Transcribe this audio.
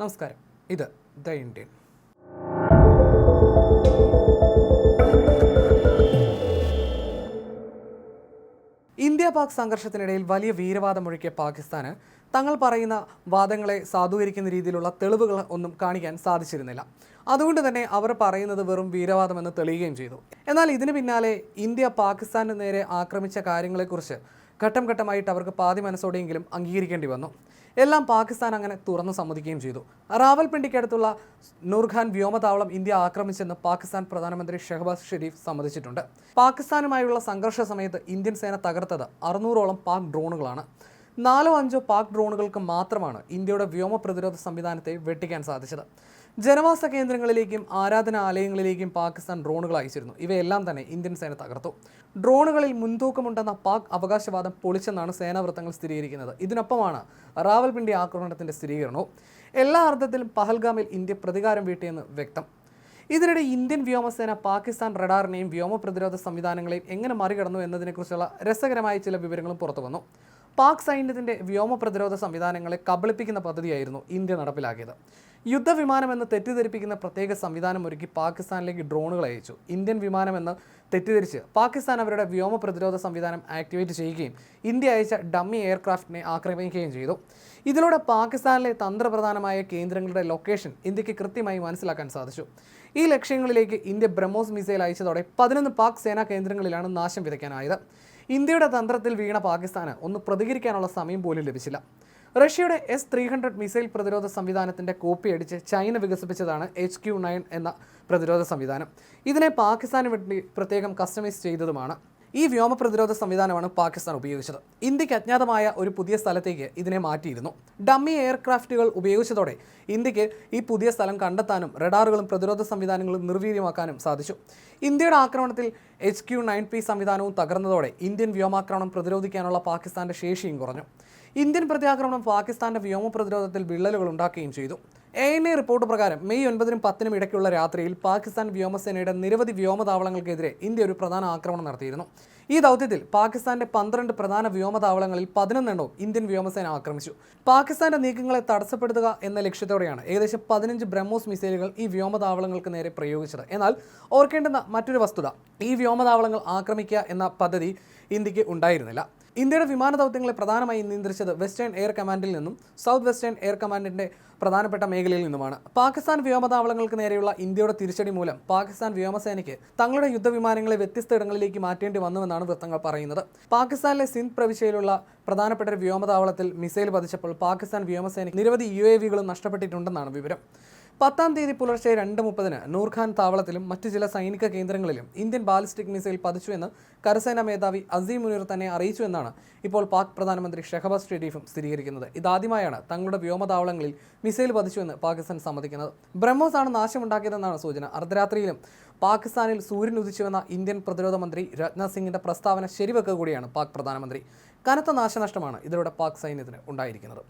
നമസ്കാരം. ഇത് the Indian. India Pak സംഘർഷത്തിനിടയിൽ വലിയ വീരവാദം ഒഴുക്കിയ പാകിസ്ഥാന് തങ്ങൾ പറയുന്ന വാദങ്ങളെ സാധൂകരിക്കുന്ന രീതിയിലുള്ള തെളിവുകൾ ഒന്നും കാണിക്കാൻ സാധിച്ചിരുന്നില്ല. അതുകൊണ്ട് തന്നെ അവർ പറയുന്നത് വെറും വീരവാദമെന്ന് തെളിയുകയും ചെയ്തു. എന്നാൽ ഇതിന് പിന്നാലെ ഇന്ത്യ പാകിസ്ഥാന് നേരെ ആക്രമിച്ച കാര്യങ്ങളെക്കുറിച്ച് ഘട്ടം ഘട്ടമായിട്ട് അവർക്ക് പാതി മനസ്സോടെയെങ്കിലും അംഗീകരിക്കേണ്ടി വന്നു. എല്ലാം പാകിസ്ഥാൻ അങ്ങനെ തുറന്നു സമ്മതിക്കുകയും ചെയ്തു. റാവൽപിണ്ടിക്കടുത്തുള്ള നൂർഖാൻ വ്യോമതാവളം ഇന്ത്യ ആക്രമിച്ചെന്ന് പാകിസ്ഥാൻ പ്രധാനമന്ത്രി ഷെഹബാസ് ഷെരീഫ് സമ്മതിച്ചിട്ടുണ്ട്. പാകിസ്ഥാനുമായുള്ള സംഘർഷ സമയത്ത് ഇന്ത്യൻ സേന തകർത്തത് അറുന്നൂറോളം പാക് ഡ്രോണുകളാണ്. നാലോ അഞ്ചോ പാക് ഡ്രോണുകൾക്ക് മാത്രമാണ് ഇന്ത്യയുടെ വ്യോമ പ്രതിരോധ സംവിധാനത്തെ വെട്ടിക്കാൻ സാധിച്ചത്. ജനവാസ കേന്ദ്രങ്ങളിലേക്കും ആരാധനാലയങ്ങളിലേക്കും പാകിസ്ഥാൻ ഡ്രോണുകൾ അയച്ചിരുന്നു. ഇവയെല്ലാം തന്നെ ഇന്ത്യൻ സേന തകർത്തു. ഡ്രോണുകളിൽ മുൻതൂക്കമുണ്ടെന്ന പാക് അവകാശവാദം പൊളിച്ചെന്നാണ് സേനാ വൃത്തങ്ങൾ സ്ഥിരീകരിക്കുന്നത്. ഇതിനൊപ്പമാണ് റാവൽപിണ്ടി ആക്രമണത്തിന്റെ സ്ഥിരീകരണവും എല്ലാ അർത്ഥത്തിലും പഹൽഗാമിൽ ഇന്ത്യ പ്രതികാരം വീട്ടിയെന്ന് വ്യക്തം. ഇതിനിടെ ഇന്ത്യൻ വ്യോമസേന പാകിസ്ഥാൻ റഡാറിനെയും വ്യോമ പ്രതിരോധ സംവിധാനങ്ങളെയും എങ്ങനെ മറികടന്നു എന്നതിനെക്കുറിച്ചുള്ള രസകരമായ ചില വിവരങ്ങളും പുറത്തു വന്നു പാക് സൈന്യത്തിന്റെ വ്യോമ പ്രതിരോധ സംവിധാനങ്ങളെ കബളിപ്പിക്കുന്ന പദ്ധതിയായിരുന്നു ഇന്ത്യ നടപ്പിലാക്കിയത്. യുദ്ധവിമാനമെന്ന് തെറ്റിദ്ധരിപ്പിക്കുന്ന പ്രത്യേക സംവിധാനം ഒരുക്കി പാകിസ്ഥാനിലേക്ക് ഡ്രോണുകൾ അയച്ചു. ഇന്ത്യൻ വിമാനമെന്ന് തെറ്റിദ്ധരിച്ച് പാകിസ്ഥാൻ അവരുടെ വ്യോമ പ്രതിരോധ സംവിധാനം ആക്ടിവേറ്റ് ചെയ്യുകയും ഇന്ത്യ അയച്ച ഡമ്മി എയർക്രാഫ്റ്റിനെ ആക്രമിക്കുകയും ചെയ്തു. ഇതിലൂടെ പാകിസ്ഥാനിലെ തന്ത്രപ്രധാനമായ കേന്ദ്രങ്ങളുടെ ലൊക്കേഷൻ ഇന്ത്യയ്ക്ക് കൃത്യമായി മനസ്സിലാക്കാൻ സാധിച്ചു. ഈ ലക്ഷ്യങ്ങളിലേക്ക് ഇന്ത്യ ബ്രഹ്മോസ് മിസൈൽ അയച്ചതോടെ പതിനൊന്ന് പാക് സേനാ കേന്ദ്രങ്ങളിലാണ് നാശം വിതയ്ക്കാനായത്. ഇന്ത്യയുടെ തന്ത്രത്തിൽ വീണ പാകിസ്ഥാന് ഒന്ന് പ്രതികരിക്കാനുള്ള സമയം പോലും ലഭിച്ചില്ല. റഷ്യയുടെ എസ് ത്രീ ഹൺഡ്രഡ് മിസൈൽ പ്രതിരോധ സംവിധാനത്തിന്റെ കോപ്പി അടിച്ച് ചൈന വികസിപ്പിച്ചതാണ് എച്ച് ക്യു നയൻ എന്ന പ്രതിരോധ സംവിധാനം. ഇതിനെ പാകിസ്ഥാന് വേണ്ടി പ്രത്യേകം കസ്റ്റമൈസ് ചെയ്തതുമാണ്. ഈ വ്യോമ പ്രതിരോധ സംവിധാനമാണ് പാകിസ്ഥാൻ ഉപയോഗിച്ചത്. ഇന്ത്യയ്ക്ക് അജ്ഞാതമായ ഒരു പുതിയ സ്ഥലത്തേക്ക് ഇതിനെ മാറ്റിയിരുന്നു. ഡമ്മി എയർക്രാഫ്റ്റുകൾ ഉപയോഗിച്ചതോടെ ഇന്ത്യയ്ക്ക് ഈ പുതിയ സ്ഥലം കണ്ടെത്താനും റഡാറുകളും പ്രതിരോധ സംവിധാനങ്ങളും നിർവീര്യമാക്കാനും സാധിച്ചു. ഇന്ത്യയുടെ ആക്രമണത്തിൽ എച്ച് ക്യു നയൻ പി സംവിധാനവും തകർന്നതോടെ ഇന്ത്യൻ വ്യോമാക്രമണം പ്രതിരോധിക്കാനുള്ള പാകിസ്ഥാന്റെ ശേഷിയും കുറഞ്ഞു. ഇന്ത്യൻ പ്രത്യാക്രമണം പാകിസ്ഥാന്റെ വ്യോമ പ്രതിരോധത്തിൽ വിള്ളലുകൾ ഉണ്ടാക്കുകയും ചെയ്തു. എ എൻ എ റിപ്പോർട്ട് പ്രകാരം മെയ് ഒൻപതിനും പത്തിനും ഇടയ്ക്കുള്ള രാത്രിയിൽ പാകിസ്ഥാൻ വ്യോമസേനയുടെ നിരവധി വ്യോമതാവളങ്ങൾക്കെതിരെ ഇന്ത്യ ഒരു പ്രധാന ആക്രമണം നടത്തിയിരുന്നു. ഈ ദൗത്യത്തിൽ പാകിസ്ഥാന്റെ പന്ത്രണ്ട് പ്രധാന വ്യോമതാവളങ്ങളിൽ പതിനൊന്നെണ്ണവും ഇന്ത്യൻ വ്യോമസേന ആക്രമിച്ചു. പാകിസ്ഥാന്റെ നീക്കങ്ങളെ തടസ്സപ്പെടുത്തുക എന്ന ലക്ഷ്യത്തോടെയാണ് ഏകദേശം പതിനഞ്ച് ബ്രഹ്മോസ് മിസൈലുകൾ ഈ വ്യോമതാവളങ്ങൾക്ക് നേരെ പ്രയോഗിച്ചത്. എന്നാൽ ഓർക്കേണ്ടുന്ന മറ്റൊരു വസ്തുത ഈ വ്യോമതാവളങ്ങൾ ആക്രമിക്കുക എന്ന പദ്ധതി ഇന്ത്യയ്ക്ക് ഉണ്ടായിരുന്നില്ല. ഇന്ത്യയുടെ വിമാന ദൗത്യങ്ങളെ പ്രധാനമായും നിയന്ത്രിച്ചത് വെസ്റ്റേൺ എയർ കമാൻഡിൽ നിന്നും സൗത്ത് വെസ്റ്റേൺ എയർ കമാൻഡിന്റെ പ്രധാനപ്പെട്ട മേഖലയിൽ നിന്നുമാണ്. പാകിസ്ഥാൻ വ്യോമതാവളങ്ങൾക്ക് നേരെയുള്ള ഇന്ത്യയുടെ തിരിച്ചടി മൂലം പാകിസ്ഥാൻ വ്യോമസേനയ്ക്ക് തങ്ങളുടെ യുദ്ധവിമാനങ്ങളെ വ്യത്യസ്ത ഇടങ്ങളിലേക്ക് മാറ്റേണ്ടി വന്നുവെന്നാണ് വൃത്തങ്ങൾ പറയുന്നത്. പാകിസ്ഥാനിലെ സിന്ധ് പ്രവിശ്യയിലുള്ള പ്രധാനപ്പെട്ട ഒരു വ്യോമതാവളത്തിൽ മിസൈൽ പതിച്ചപ്പോൾ പാകിസ്ഥാൻ വ്യോമസേനയ്ക്ക് നിരവധി യു എ വികളും നഷ്ടപ്പെട്ടിട്ടുണ്ടെന്നാണ് വിവരം. പത്താം തീയതി പുലർച്ചെ രണ്ട് മുപ്പതിന് നൂർഖാൻ താവളത്തിലും മറ്റ് ചില സൈനിക കേന്ദ്രങ്ങളിലും ഇന്ത്യൻ ബാലിസ്റ്റിക് മിസൈൽ പതിച്ചുവെന്ന് കരസേനാ മേധാവി അസീം മുനീർ തന്നെ അറിയിച്ചു എന്നാണ് ഇപ്പോൾ പാക് പ്രധാനമന്ത്രി ഷെഹബാസ് ഷെരീഫും സ്ഥിരീകരിക്കുന്നത്. ഇതാദ്യമായാണ് തങ്ങളുടെ വ്യോമതാവളങ്ങളിൽ മിസൈൽ പതിച്ചുവെന്ന് പാകിസ്ഥാൻ സമ്മതിക്കുന്നത്. ബ്രഹ്മോസ് ആണ് നാശമുണ്ടാക്കിയതെന്നാണ് സൂചന. അർദ്ധരാത്രിയിലും പാകിസ്ഥാനിൽ സൂര്യൻ ഉദിച്ചുവെന്ന ഇന്ത്യൻ പ്രതിരോധ മന്ത്രി രാജ്നാഥ് സിംഗിന്റെ പ്രസ്താവന ശരിവെക്കുക കൂടിയാണ് പാക് പ്രധാനമന്ത്രി. കനത്ത നാശനഷ്ടമാണ് ഇതിലൂടെ പാക് സൈന്യത്തിന് ഉണ്ടായിരിക്കുന്നത്.